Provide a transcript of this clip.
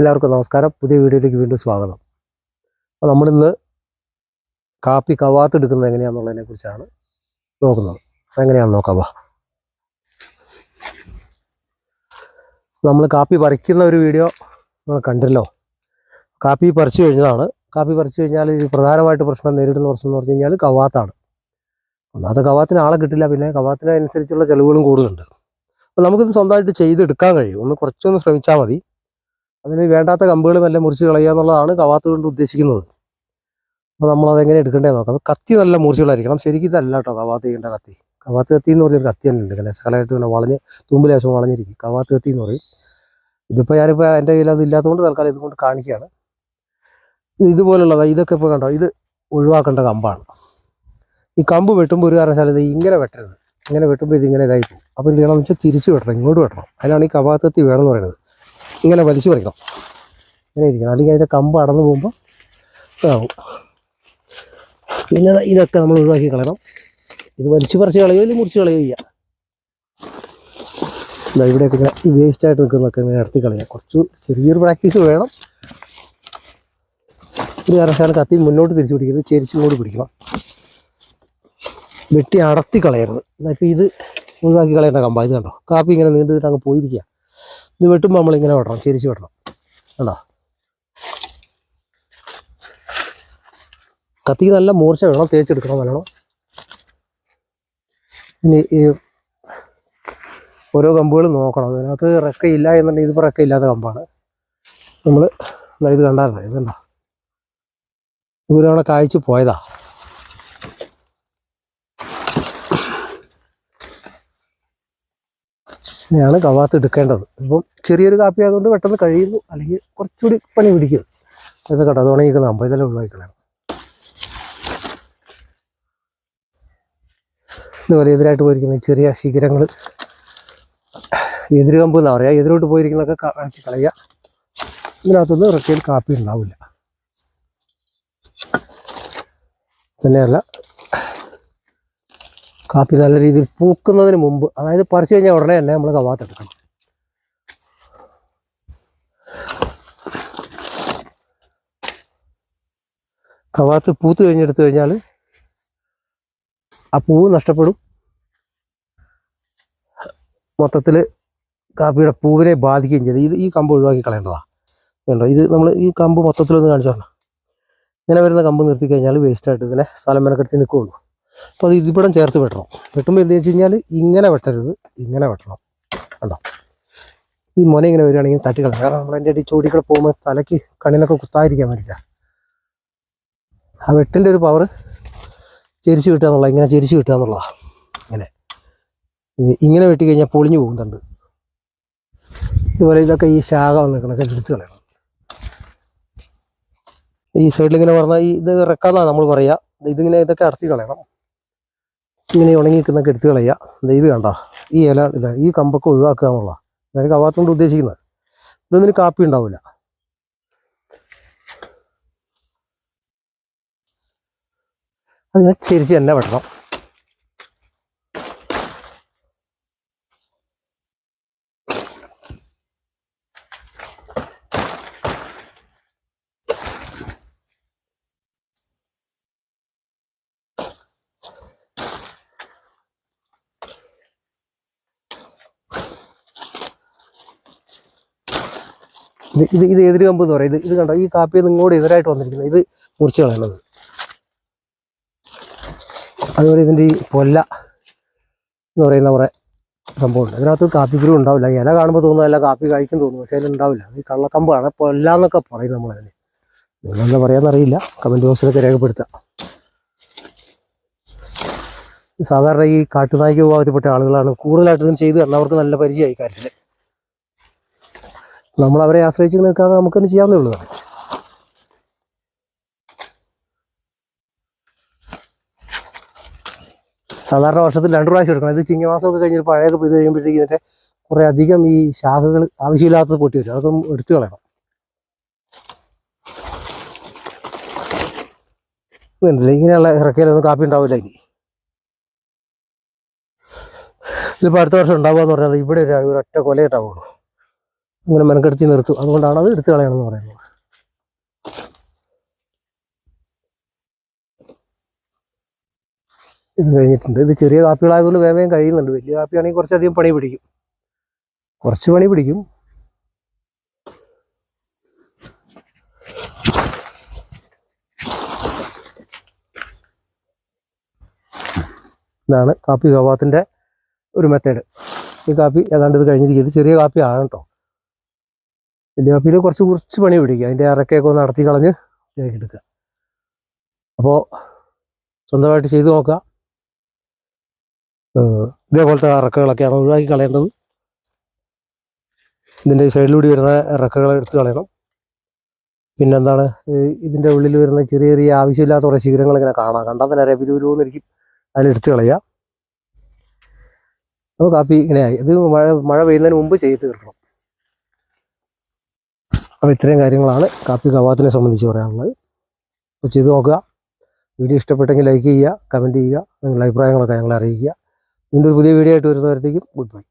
എല്ലാവർക്കും നമസ്കാരം. പുതിയ വീഡിയോയിലേക്ക് വീണ്ടും സ്വാഗതം. അപ്പോൾ നമ്മളിന്ന് കാപ്പി കവാത്ത് എടുക്കുന്നത് എങ്ങനെയാണെന്നുള്ളതിനെ കുറിച്ചാണ് നോക്കുന്നത്. അതെങ്ങനെയാണെന്ന് നോക്കാം നമ്മൾ കാപ്പി പറിക്കുന്ന ഒരു വീഡിയോ നിങ്ങൾ കണ്ടല്ലോ. കാപ്പി പറിച്ചു കഴിഞ്ഞതാണ്. കാപ്പി പറിച്ചു കഴിഞ്ഞാൽ ഇത് പ്രധാനമായിട്ട് പ്രശ്നം നേരിടുന്ന പ്രശ്നം എന്ന് പറഞ്ഞു കഴിഞ്ഞാൽ കവാത്താണ്. ഒന്നാമത്തെ കവാത്തിന് ആളെ കിട്ടില്ല പിന്നെ കവാത്തിനനുസരിച്ചുള്ള ചിലവുകളും കൂടുതലുണ്ട്. അപ്പോൾ നമുക്കിത് സ്വന്തമായിട്ട് ചെയ്തെടുക്കാൻ കഴിയും. ഒന്ന് കുറച്ചൊന്ന് ശ്രമിച്ചാൽ മതി. അതിന് വേണ്ടാത്ത കമ്പുകൾ എല്ലാം മുറിച്ച് കളയുക എന്നുള്ളതാണ് കവാത്ത് കൊണ്ട് ഉദ്ദേശിക്കുന്നത്. അപ്പോൾ നമ്മൾ അതെങ്ങനെ എടുക്കേണ്ടത് നോക്കാം കത്തി നല്ല മുറിച്ചുകളായിരിക്കണം. ശരിക്കും ഇതല്ല കേട്ടോ കവാത്ത് ചെയ്യേണ്ട കത്തി. കവാത്ത് കത്തി എന്ന് പറഞ്ഞൊരു കത്തി തന്നെ ഉണ്ട് സകലായിട്ട് ശകലമായിട്ട് ഇങ്ങനെ വളഞ്ഞ് തുമ്പിലേശം വളഞ്ഞിരിക്കും. കവാത്ത് കത്തി എന്ന് പറയും. ഇതിപ്പോൾ ഞാനിപ്പോൾ എന്റെ കയ്യിൽ അത് ഇല്ലാത്തതുകൊണ്ട് തൽക്കാലം ഇതുകൊണ്ട് കാണിക്കുകയാണ്. ഇതുപോലുള്ളതാണ് ഇതൊക്കെ ഇപ്പോൾ കണ്ടോ? ഇത് ഒഴിവാക്കേണ്ട കമ്പാണ്. ഈ കമ്പ് വെട്ടുമ്പോൾ ഒരു കാരണവശാലും ഇത് ഇങ്ങനെ വെട്ടരുത്. ഇങ്ങനെ വെട്ടുമ്പോൾ ഇതിങ്ങനെ ഇതായി അപ്പോൾ എന്ത് ചെയ്യണമെന്ന് വെച്ചാൽ തിരിച്ച് വെട്ടണം ഇങ്ങോട്ട് വെട്ടണം. അതിനാണ് ഈ കവാത്ത് കത്തി വേണമെന്ന് പറയുന്നത്. ഇങ്ങനെ വലിച്ചു പറിക്കണം. ഇങ്ങനെ ഇരിക്കണം. അല്ലെങ്കിൽ അതിന്റെ കമ്പ് അടന്നു പോകുമ്പോൾ ഇതാവും. പിന്നെ ഇതൊക്കെ നമ്മൾ ഒഴിവാക്കി കളയണം. ഇത് വലിച്ചു പറിച്ച് കളയുകയും അല്ലെങ്കിൽ മുറിച്ച് കളയുക ചെയ്യുക ഇതാ ഇവിടെയൊക്കെ ഇങ്ങനെ ഈ വേസ്റ്റായിട്ട് നിൽക്കുന്നതൊക്കെ ഇങ്ങനെ ഇടത്തി കളയുക കുറച്ച് ചെറിയൊരു പ്രാക്ടീസ് വേണം. ഒരു കാരണവശാലും കത്തി മുന്നോട്ട് തിരിച്ചു പിടിക്കരുത്. ചെരിച്ച് കൂടി പിടിക്കണം. വെട്ടി അടത്തി കളയരുത്. എന്നാൽ ഇപ്പം ഇത് ഒഴിവാക്കി കളയേണ്ട കമ്പ. ഇത് കണ്ടോ? കാപ്പി ഇങ്ങനെ നീണ്ടിട്ട് അങ്ങ് പോയിരിക്കുക ഇത് വെട്ടുമ്പോൾ നമ്മളിങ്ങനെ വെട്ടണം ചിരിച്ച് വെട്ടണം. കണ്ടോ? കത്തി നല്ല മൂർച്ച വേണം തേച്ചെടുക്കണം നല്ലോണം. ഇനി ഈ ഓരോ കമ്പുകളും നോക്കണം. അതിനകത്ത് റെക്കയില്ല എന്നുണ്ടെങ്കിൽ ഇതിപ്പോൾ റെക്കയില്ലാത്ത കമ്പാണ്. നമ്മൾ ഇത് കണ്ടാറില്ല ഇതുണ്ടോ ഇവരവിടെ കായ്ച്ചു പോയതാ. ഇങ്ങനെയാണ് കവാത്ത് എടുക്കേണ്ടത്. ഇപ്പം ചെറിയൊരു കാപ്പി ആയതുകൊണ്ട് പെട്ടെന്ന് കഴിയുന്നു. അല്ലെങ്കിൽ കുറച്ചുകൂടി പണി പിടിക്കും. ഇത് കേട്ടോ അത് ഉണങ്ങിക്കുന്ന അമ്പ. ഇതെല്ലാം ഒഴിവാക്കിക്കളയണം. ഇതുപോലെ എതിരായിട്ട് പോയിരിക്കുന്ന ചെറിയ ശിഖരങ്ങൾ എതിര് കമ്പ് എന്നാ പറയുക എതിരോട്ട് പോയിരിക്കുന്നതൊക്കെ അടച്ച് കളയുക. ഇതിനകത്തുനിന്ന് ഇറക്കിയാൽ കാപ്പി ഉണ്ടാവില്ല. തന്നെയല്ല കാപ്പി നല്ല രീതിയിൽ പൂക്കുന്നതിന് മുമ്പ് അതായത് പറിച്ചു കഴിഞ്ഞാൽ ഉടനെ തന്നെ നമ്മൾ കവാത്തെടുക്കണം കവാത്ത് പൂത്ത് കഴിഞ്ഞെടുത്തു കഴിഞ്ഞാൽ ആ പൂവ് നഷ്ടപ്പെടും. മൊത്തത്തിൽ കാപ്പിയുടെ പൂവിനെ ബാധിക്കുകയും ചെയ്തു ഇത് ഈ കമ്പ് ഒഴിവാക്കി കളയേണ്ടതാണ് കണ്ടോ? ഇത് നമ്മൾ ഈ കമ്പ് മൊത്തത്തിലൊന്ന് കാണിച്ചു തരണം. ഇങ്ങനെ വരുന്ന കമ്പ് നിർത്തി കഴിഞ്ഞാൽ വേസ്റ്റായിട്ട് ഇതിനെ സ്ഥലം മെനക്കെടുത്തി നിൽക്കുകയുള്ളൂ അപ്പോൾ അത് ഇതിപ്പിടം ചേർത്ത് വെട്ടണം. വെട്ടുമ്പോൾ എന്ത് വെച്ച് കഴിഞ്ഞാൽ ഇങ്ങനെ വെട്ടരുത് ഇങ്ങനെ വെട്ടണം. കണ്ടോ? ഈ മുന ഇങ്ങനെ വരികയാണെങ്കിൽ തട്ടിക്കളയാം കാരണം നമ്മൾ അതിന്റെ അടി ചൂടിക്കൂടെ പോകുമ്പോൾ തലയ്ക്ക് കണ്ണിനൊക്കെ കുത്താതിരിക്കാൻ വേണ്ടിയിട്ടാ ആ വെട്ടിന്റെ ഒരു പവർ ചെരിച്ച് കിട്ടുക എന്നുള്ള ഇങ്ങനെ ചെരിച്ച് കിട്ടുക എന്നുള്ളതാണ് ഇങ്ങനെ. ഇങ്ങനെ വെട്ടി കഴിഞ്ഞാൽ പൊളിഞ്ഞു പോകുന്നുണ്ട്. ഇതുപോലെ ഇതൊക്കെ ഈ ശാഖ വന്നിരിക്കണൊക്കെ എടുത്ത് കളയണം. ഈ സൈഡിൽ ഇങ്ങനെ പറഞ്ഞാൽ ഈ ഇത് ഇറക്കാന്നാണ് നമ്മൾ പറയുക ഇതിങ്ങനെ ഇതൊക്കെ അടത്തി കളയണം. ഇങ്ങനെ ഉണങ്ങി നിൽക്കുന്നൊക്കെ എടുത്ത് കളയുക. ഇത് കണ്ടോ? ഈ ഇല ഇതാ ഈ കമ്പൊക്കെ ഒഴിവാക്കുക എന്നുള്ള ഞാൻ കവാത്തുകൊണ്ട് ഉദ്ദേശിക്കുന്നത്? ഇതൊന്നിന് കാപ്പി ഉണ്ടാവില്ല അത് ഞാൻ ചെരിച്ച് തന്നെ വെട്ടണം. ഇത് ഇത് ഇത് എതിര് കമ്പ് എന്ന് പറയും. ഇത് ഇത് കണ്ടോ? ഈ കാപ്പി ഇങ്ങോട്ട് എതിരായിട്ട് വന്നിരിക്കുന്നത്. ഇത് മുറിച്ച് കളയണത് അതുപോലെ ഇതിന്റെ ഈ പൊല്ല എന്ന് പറയുന്ന കുറേ സംഭവമുണ്ട്. അതിനകത്ത് കാപ്പിക്കുരു ഉണ്ടാവില്ല. ഇല കാണുമ്പോൾ തോന്നുന്നതല്ല കാപ്പി കായ്ക്കും തോന്നുന്നു. പക്ഷേ അതിലുണ്ടാവില്ല അത് കള്ളക്കമ്പാണ്. പൊല്ല എന്നൊക്കെ പറയും നമ്മളതിന്. നിങ്ങളെന്താ പറയാന്നറിയില്ല. കമന്റ് ബോക്സിലൊക്കെ രേഖപ്പെടുത്താം സാധാരണ ഈ കാട്ടുനായ്ക്ക് വിഭാഗത്തിൽപ്പെട്ട ആളുകളാണ് കൂടുതലായിട്ട് ഇതിന് ചെയ്ത് കണ്ടവർക്ക് നല്ല പരിചയമായി കാര്യത്തിൽ. നമ്മൾ അവരെ ആശ്രയിച്ച് നിൽക്കാതെ നമുക്ക് തന്നെ ചെയ്യാവുന്നേ ഉള്ളൂ സാധാരണ വർഷത്തിൽ രണ്ട് പ്രാവശ്യം എടുക്കണം. ഇത് ചിങ്ങമാസമൊക്കെ കഴിഞ്ഞ് പഴയൊക്കെ പെയ്ത് കഴിയുമ്പോഴത്തേക്ക് ഇതിന്റെ കുറേ അധികം ഈ ശാഖകൾ ആവശ്യമില്ലാത്തത് പൊട്ടി വരും. അതൊക്കെ എടുത്തു കളയണം. ഇങ്ങനെയുള്ള ഇറക്കയിലൊന്നും കാപ്പി ഉണ്ടാവില്ല ഇനി. ഇതിപ്പോൾ അടുത്ത വർഷം ഉണ്ടാവുക എന്ന് പറഞ്ഞാൽ ഇവിടെ ഒരു ഒറ്റ കൊല ഉണ്ടാവുള്ളൂ ഇങ്ങനെ മെനക്കെടുത്തി നിർത്തും. അതുകൊണ്ടാണ് അത് എടുത്തു കളയണമെന്ന് പറയുന്നത്. ഇത് കഴിഞ്ഞിട്ടുണ്ട്. ഇത് ചെറിയ കാപ്പികളായതുകൊണ്ട് വേവേം കഴിയുന്നുണ്ട്. വലിയ കാപ്പിയാണെങ്കിൽ കുറച്ചധികം പണി പിടിക്കും. കുറച്ച് പണി പിടിക്കും. ഇതാണ് കാപ്പി കവാത്തിന്റെ ഒരു മെത്തേഡ് ഈ കാപ്പി ഏതാണ്ട് ഇത് കഴിഞ്ഞിരിക്കും ഇത് ചെറിയ കാപ്പി ആണ് കേട്ടോ. വലിയ കാപ്പിയിൽ കുറച്ച് കുറച്ച് പണി പിടിക്കുക അതിന്റെ ഇറക്കയൊക്കെ ഒന്ന് നടത്തി കളഞ്ഞ് ഇതാക്കി എടുക്കുക. അപ്പോൾ സ്വന്തമായിട്ട് ചെയ്തു നോക്കുക. ഇതേപോലത്തെ ഇറക്കകളൊക്കെയാണ് ഒഴിവാക്കി കളയേണ്ടത്. ഇതിന്റെ സൈഡിലൂടെ വരുന്ന ഇറക്കകൾ എടുത്ത് കളയണം. പിന്നെന്താണ് ഇതിന്റെ ഉള്ളിൽ വരുന്ന ചെറിയ ചെറിയ ആവശ്യമില്ലാത്ത കുറേ ശിഖരങ്ങൾ ഇങ്ങനെ കാണാം. കണ്ടാൽ തന്നെ അറിയാം പിരിവിരുവെന്നിരിക്കും അതിലെടുത്ത് കളയുക അപ്പോൾ കാപ്പി ഇങ്ങനെയായി. ഇത് മഴ മഴ പെയ്യുന്നതിന് മുമ്പ് ചെയ്ത് തീർക്കണം. അപ്പോൾ ഇത്രയും കാര്യങ്ങളാണ് കാപ്പി കവാത്തിനെ സംബന്ധിച്ച് പറയാനുള്ളത്. അപ്പോൾ ചെയ്ത് നോക്കുക. വീഡിയോ ഇഷ്ടപ്പെട്ടെങ്കിൽ ലൈക്ക് ചെയ്യുക കമന്റ് ചെയ്യുക നിങ്ങളുടെ അഭിപ്രായങ്ങളൊക്കെ ഞങ്ങളെ അറിയിക്കുക. വീണ്ടും ഒരു പുതിയ വീഡിയോ ആയിട്ട് വരുന്നവരത്തേക്കും ഗുഡ് ബൈ